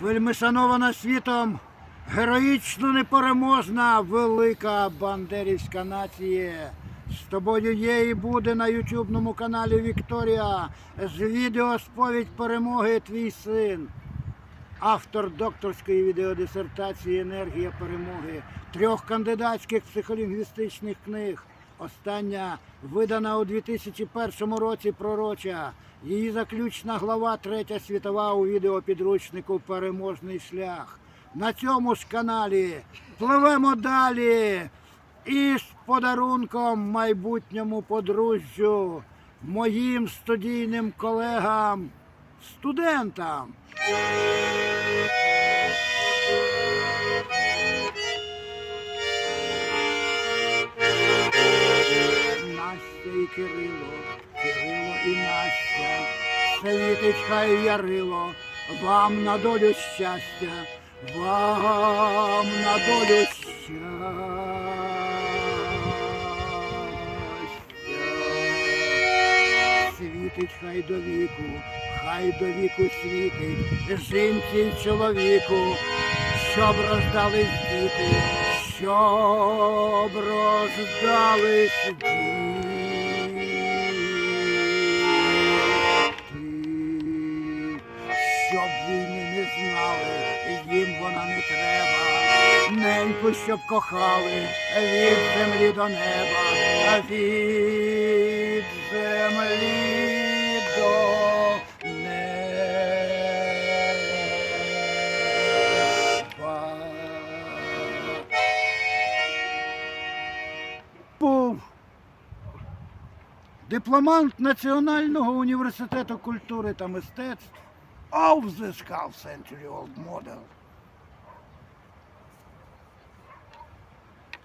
Вельми шанована світом, героїчно непереможна велика бандерівська нація. З тобою є і буде на ютубному каналі Вікторія з відео сповідь перемоги твій син. Автор докторської відеодисертації Енергія перемоги, трьох кандидатських психолінгвістичних книг. Остання видана у 2001 році пророча. Її заключна глава Третя світова у відеопідручнику Переможний шлях. На цьому ж каналі пливемо далі із подарунком майбутньому подружжю, моїм студійним колегам, студентам. Кирило, Кирило і Настя, світить хай ярило, вам на долю щастя, вам на долю щастя. Світить хай до віку, хай до віку світить, жінці й чоловіку, щоб роздались діти, щоб роздались діти, Неньку, щоб кохали від землі до неба, а від землі до неба. Був дипломант Національного університету культури та мистецтв of the Skull Century Old Model